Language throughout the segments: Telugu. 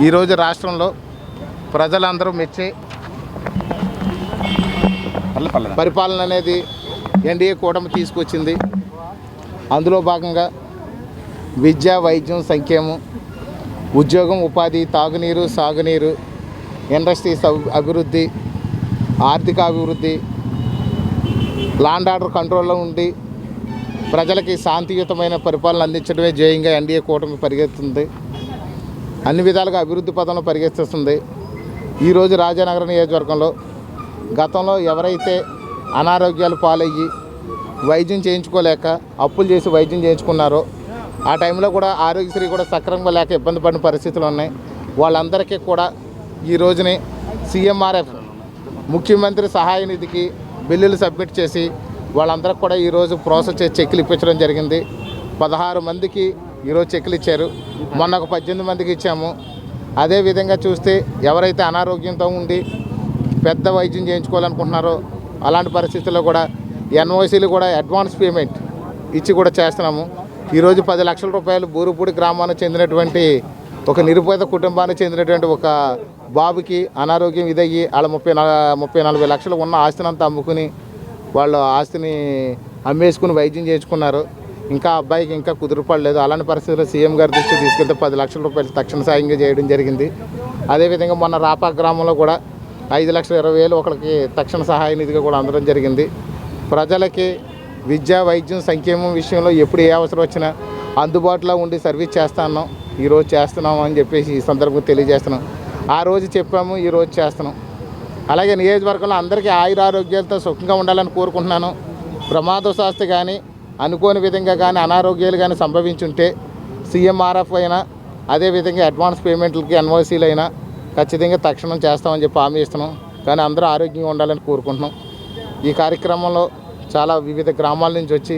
ఈరోజు రాష్ట్రంలో ప్రజలందరూ మెచ్చే పరిపాలన అనేది ఎన్డీఏ కూటమి తీసుకొచ్చింది. అందులో భాగంగా విద్య వైద్యం సంక్షేమం ఉద్యోగం ఉపాధి తాగునీరు సాగునీరు ఇండస్ట్రీస్ అభి- అభివృద్ధి ఆర్థిక అభివృద్ధి లాండ్ ఆర్డర్ కంట్రోల్లో ఉండి ప్రజలకి శాంతియుతమైన పరిపాలన అందించడమే జయంగా ఎన్డీఏ కూటమి పరిగెత్తుంది. అన్ని విధాలుగా అభివృద్ధి పదంలో పరిగెత్తిస్తుంది. ఈరోజు రాజానగరం నియోజకవర్గంలో గతంలో ఎవరైతే అనారోగ్యాలు పాలయ్యి వైద్యం చేయించుకోలేక అప్పులు చేసి వైద్యం చేయించుకున్నారో ఆ టైంలో కూడా ఆరోగ్యశ్రీ కూడా సక్రమంగా లేక ఇబ్బంది పడిన పరిస్థితులు ఉన్నాయి. వాళ్ళందరికీ కూడా ఈ రోజుని సీఎంఆర్ఎఫ్ ముఖ్యమంత్రి సహాయ నిధికి బిల్లులు సబ్మిట్ చేసి వాళ్ళందరికీ కూడా ఈరోజు ప్రాసెస్ చేసి చెక్కులు ఇప్పించడం జరిగింది. పదహారు మందికి ఈరోజు చెక్కులు ఇచ్చారు. మొన్న ఒక పద్దెనిమిది మందికి ఇచ్చాము. అదే విధంగా చూస్తే ఎవరైతే అనారోగ్యంతో ఉండి పెద్ద వైద్యం చేయించుకోవాలనుకుంటున్నారో అలాంటి పరిస్థితుల్లో కూడా ఎన్ఓసీలు కూడా అడ్వాన్స్ పేమెంట్ ఇచ్చి కూడా చేస్తున్నాము. ఈరోజు పది లక్షల రూపాయలు బూరుపూడి గ్రామానికి చెందినటువంటి ఒక నిరుపేద కుటుంబానికి చెందినటువంటి ఒక బాబుకి అనారోగ్యం ఇదయ్యి వాళ్ళ ముప్పై ముప్పై నలభై లక్షలు ఉన్న ఆస్తిని అంతా అమ్ముకుని వాళ్ళు ఆస్తిని అమ్మేసుకుని వైద్యం చేయించుకున్నారు. ఇంకా అబ్బాయికి ఇంకా కుదురుపడలేదు అలాంటి పరిస్థితుల్లో సీఎం గారి దృష్టి తీసుకెళ్తే పది లక్షల రూపాయలు తక్షణ సాయంగా చేయడం జరిగింది. అదేవిధంగా మొన్న రాపా గ్రామంలో కూడా ఐదు లక్షల ఇరవై వేలు ఒకరికి తక్షణ సహాయ నిధిగా కూడా అందడం జరిగింది. ప్రజలకి విద్య వైద్యం సంక్షేమం విషయంలో ఎప్పుడు ఏ అవసరం వచ్చినా అందుబాటులో ఉండి సర్వీస్ చేస్తాను. ఈరోజు చేస్తున్నాం అని చెప్పేసి ఈ సందర్భంగా తెలియజేస్తున్నాం. ఆ రోజు చెప్పాము ఈరోజు చేస్తున్నాం. అలాగే నియోజకవర్గంలో అందరికీ ఆయురారోగ్యాలతో సుఖంగా ఉండాలని కోరుకుంటున్నాను. ప్రమాదశాస్తి కానీ అనుకోని విధంగా కానీ అనారోగ్యాలు కానీ సంభవించుంటే సీఎంఆర్ఎఫ్ అయినా అదేవిధంగా అడ్వాన్స్ పేమెంట్లకి ఎన్ఓసీలు అయినా ఖచ్చితంగా తక్షణం చేస్తామని చెప్పి హామీ ఇస్తున్నాం. కానీ అందరూ ఆరోగ్యంగా ఉండాలని కోరుకుంటున్నాం. ఈ కార్యక్రమంలో చాలా వివిధ గ్రామాల నుంచి వచ్చి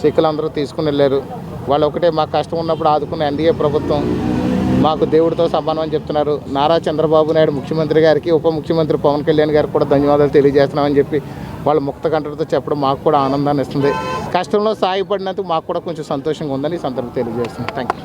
చెక్కులు అందరూ తీసుకుని వెళ్ళారు. వాళ్ళు ఒకటే మాకు కష్టం ఉన్నప్పుడు ఆదుకున్న ఎన్డీఏ ప్రభుత్వం మాకు దేవుడితో సమానం అని చెప్తున్నారు. నారా చంద్రబాబు నాయుడు ముఖ్యమంత్రి గారికి ఉప ముఖ్యమంత్రి పవన్ కళ్యాణ్ గారికి కూడా ధన్యవాదాలు తెలియజేస్తున్నామని చెప్పి వాళ్ళ ముక్త కంటలతో చెప్పడం మాకు కూడా ఆనందాన్ని ఇస్తుంది. కష్టంలో సాయపడినందుకు మాకు కూడా కొంచెం సంతోషంగా ఉందని సందర్భం తెలియజేస్తున్నాం. Thank you